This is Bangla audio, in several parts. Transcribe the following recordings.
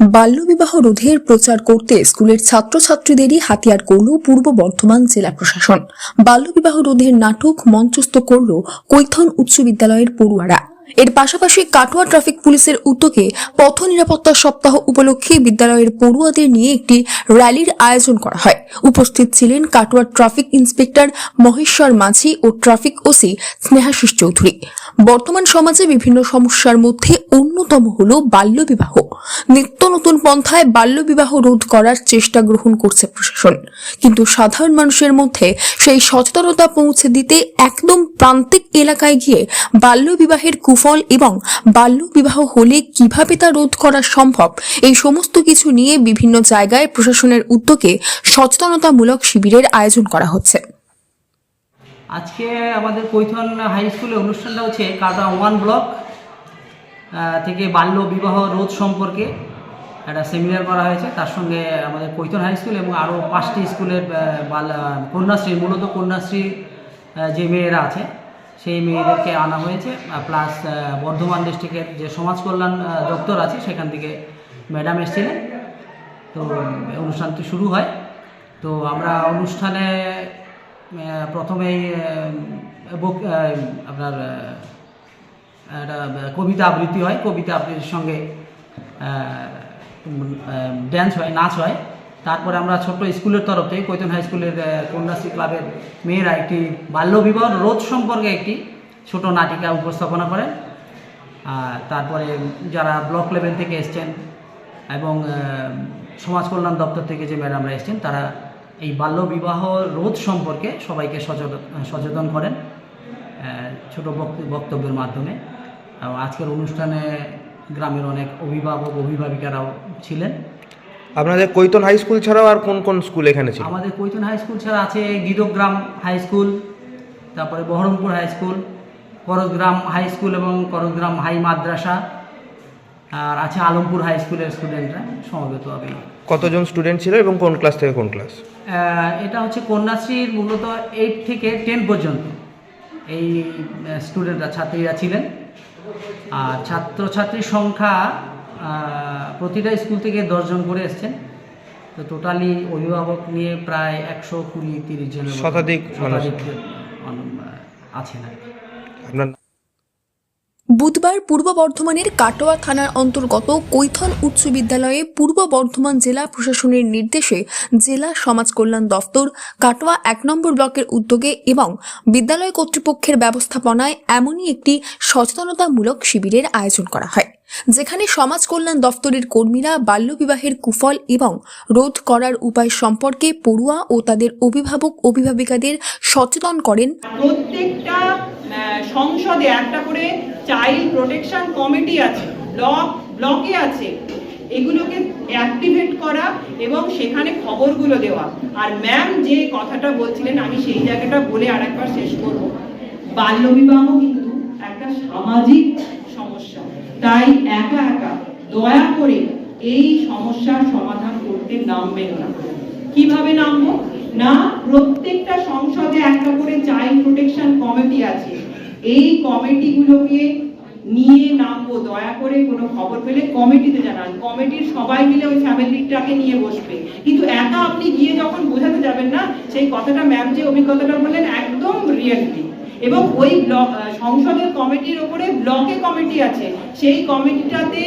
বাল্যবিবাহ রোধের প্রচার করতে স্কুলের ছাত্রছাত্রীদেরই হাতিয়ার করল পূর্ব বর্ধমান জেলা প্রশাসন। বাল্যবিবাহ রোধের নাটক মঞ্চস্থ করল কৈথন উচ্চ বিদ্যালয়ের পড়ুয়ারা। এর পাশাপাশি কাটোয়া ট্রাফিক পুলিশের উদ্যোগে পথ নিরাপত্তা সপ্তাহ উপলক্ষে বিদ্যালয়ের পড়ুয়াদের নিয়ে একটি র্যালির আয়োজন করা হয়। উপস্থিত ছিলেন কাটোয়া ট্রাফিক ইন্সপেক্টর মহেশ্বর মাঝি ও ট্রাফিক ওসি স্নেহাশিস চৌধুরী। বর্তমান সমাজে বিভিন্ন সমস্যার মধ্যে অন্যতম হল বাল্যবিবাহ। নিত্য নতুন পন্থায় বাল্যবিবাহ রোধ করার চেষ্টা গ্রহণ করছে প্রশাসন। কিন্তু সাধারণ মানুষের মধ্যে সেই সচেতনতা পৌঁছে দিতে একদম প্রান্তিক এলাকায় গিয়ে বাল্যবিবাহের কুফল এবং বাল্যবিবাহ হলে কীভাবে তা রোধ করা সম্ভব? এই সমস্ত কিছু নিয়ে বিভিন্ন জায়গায় প্রশাসনের উদ্যোগে সচেতনতামূলক শিবিরের আয়োজন করা হচ্ছে। আজকে আমাদের কৈথন হাই স্কুলে অনুষ্ঠানটা হচ্ছে কাটা ওয়ান ব্লক থেকে বাল্য বিবাহ রোধ সম্পর্কে একটা সেমিনার করা হয়েছে। তার সঙ্গে আমাদের কৈথন হাই স্কুল এবং আরও পাঁচটি স্কুলের কন্যাশ্রী, মূলত কন্যাশ্রী যে মেয়েরা আছে সেই মেয়েদেরকে আনা হয়েছে প্লাস বর্ধমান ডিস্ট্রিক্টের যে সমাজ কল্যাণ দপ্তর আছে, সেখান থেকে ম্যাডাম এসেছিলেন। তো অনুষ্ঠানটি শুরু হয়। তো আমরা অনুষ্ঠানে প্রথমেই আপনার একটা কবিতা আবৃত্তি হয়। কবিতা আবৃত্তির সঙ্গে ড্যান্স হয়, নাচ হয়। তারপরে আমরা ছোট্ট স্কুলের তরফ থেকে কৈতন হাই স্কুলের কন্যাশ্রী ক্লাবের মেয়েরা একটি বাল্যবিবাহ রোধ সম্পর্কে একটি ছোট নাটিকা উপস্থাপনা করেন। আর তারপরে যারা ব্লক লেভেল থেকে এসছেন এবং সমাজ কল্যাণ দপ্তর থেকে যে ম্যাডামরা এসছেন, তারা এই বাল্যবিবাহ রোধ সম্পর্কে সবাইকে সচেতন সচেতন করেন ছোট বক্তব্যের মাধ্যমে। আজকের অনুষ্ঠানে গ্রামের অনেক অভিভাবক, অভিভাবিকারাও ছিলেন। আপনাদের কৈতন হাই স্কুল ছাড়াও আর কোন কোন স্কুল এখানে ছিল? আমাদের কৈতন হাই স্কুল ছাড়া আছে গিদগ্রাম হাই স্কুল তারপরে Baharampur high school Karajgram high school এবং করজগ্রাম হাই মাদ্রাসা আর আছে আলমপুর হাই স্কুলের স্টুডেন্টরা সমবেত হবে। কতজন স্টুডেন্ট ছিল এবং কোন ক্লাস থেকে কোন ক্লাস? এটা হচ্ছে কন্যাশ্রীর মূলত এইট থেকে টেন পর্যন্ত। এই স্টুডেন্টরা ছাত্রীরা ছিলেন। আর ছাত্রছাত্রীর সংখ্যা প্রতিটা স্কুল থেকে দশজন করে এসছেন। তো টোটালি অভিভাবক নিয়ে প্রায় একশো কুড়ি তিরিশ মতো শতাধিক আছেন আর কি। বুধবার পূর্ব বর্ধমানের কাটোয়া থানার অন্তর্গত কৈথন উচ্চ বিদ্যালয়ে পূর্ব বর্ধমান জেলা প্রশাসনের নির্দেশে জেলা সমাজ কল্যাণ দফতর কাটোয়া এক নম্বর ব্লকের উদ্যোগে এবং বিদ্যালয় কর্তৃপক্ষের ব্যবস্থাপনায় এমনই একটি সচেতনতামূলক শিবিরের আয়োজন করা হয়। যেখানে সমাজ কল্যাণ দফতরের কর্মীরা বাল্যবিবাহের কুফল এবং রোধ করার উপায় সম্পর্কে পড়ুয়া ও তাদের অভিভাবক, অভিভাবিকাদের সচেতন করেন। প্রত্যেকটা সংসদে একটা করে চাইল্ড প্রোটেকশন কমিটি আছে, ব্লক, ব্লকে আছে। এগুলোকে অ্যাক্টিভেট করা এবং সেখানে খবরগুলো দেওয়া। আর ম্যাম যে কথাটা বলছিলেন, আমি সেই জায়গাটা বলে আরেকবার শেষ করব। বাল্যবিবাহ কিন্তু একটা সামাজিক তাই একা একা দয়া করে এই সমস্যার সমাধান করতে নামবেন না। কীভাবে নামবো? না, প্রত্যেকটা সংসদে একটা করে চাইল্ড প্রোটেকশন কমিটি আছে। এই কমিটিগুলোকে নিয়ে নামবো, দয়া করে কোনো খবর পেলে কমিটিতে জানান। কমিটির সবাই মিলে ওই ফ্যামিলিটাকে নিয়ে বসবে। কিন্তু একা আপনি গিয়ে যখন বোঝাতে যাবেন না, সেই কথাটা ম্যাম যে অভিজ্ঞতাটা বললেন একদম রিয়েলিটি এবং ওই ব্লক সংসদের কমিটির ওপরে ব্লকে কমিটি আছে। সেই কমিটিটাতে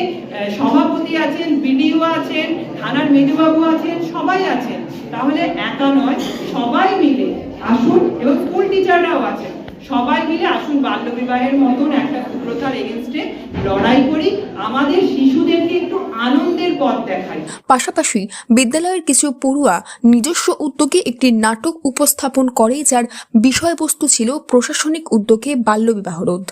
সভাপতি আছেন, বিডিও আছেন, থানার মেধুবাবু আছেন, সবাই আছেন। তাহলে একা নয়, সবাই মিলে আসুন এবং স্কুল টিচাররাও আছেন। সবাই মিলে আসুন বাল্যবিবাহের মতন একটা কুপ্রথার এগেনস্টে লড়াই করি। আমাদের শিশুদেরকে একটু আনন্দের পথ দেখাই। পাশাপাশি বিদ্যালয়ের কিছু পড়ুয়া নিজস্ব উদ্যোগে একটি নাটক উপস্থাপন করে, যার বিষয়বস্তু ছিল প্রশাসনিক উদ্যোগে বাল্যবিবাহ রোধ।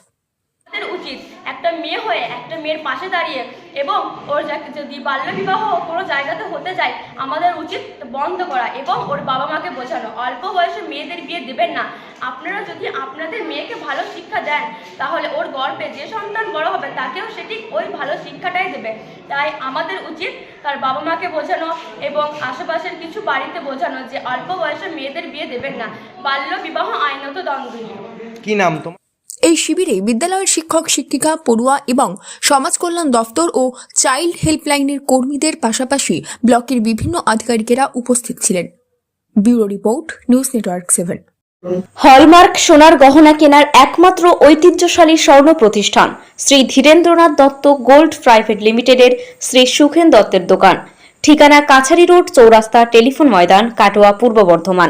মেয়ে হয়ে একটা মেয়ের পাশে দাঁড়িয়ে এবং ওর যদি বাল্যবিবাহ কোনো জায়গাতে হতে যায়, আমাদের উচিত বন্ধ করা এবং ওর বাবা মাকে বোঝানো। অল্প বয়সে মেয়েদের বিয়ে দেবেন না। আপনারা যদি আপনাদের মেয়েকে ভালো শিক্ষা দেন, তাহলে ওর গর্বে যে সন্তান বড় হবে, তাকেও সেটি ওই ভালো শিক্ষাটাই দেবে। তাই আমাদের উচিত তার বাবা মাকে বোঝানো এবং আশেপাশের কিছু বাড়িতে বোঝানো যে অল্প বয়সে মেয়েদের বিয়ে দেবেন না। বাল্য বিবাহ আইনত দণ্ডনীয় কি নাম তোমার? এই শিবিরে বিদ্যালয়ের শিক্ষক, শিক্ষিকা, পড়ুয়া এবং সমাজ কল্যাণ দফতর ও চাইল্ড হেল্পলাইনের কর্মীদের পাশাপাশি ব্লকের বিভিন্ন আধিকারিকেরা উপস্থিত ছিলেন। Bureau report, news network seven. Hallmark সোনার গহনা কেনার একমাত্র ঐতিহ্যশালী স্বর্ণ প্রতিষ্ঠান শ্রী ধীরেন্দ্রনাথ দত্ত গোল্ড প্রাইভেট লিমিটেডের শ্রী সুখেন দত্তের দোকান। ঠিকানা কাছারি রোড চৌরাস্তা টেলিফোন ময়দান, কাটোয়া, পূর্ব বর্ধমান।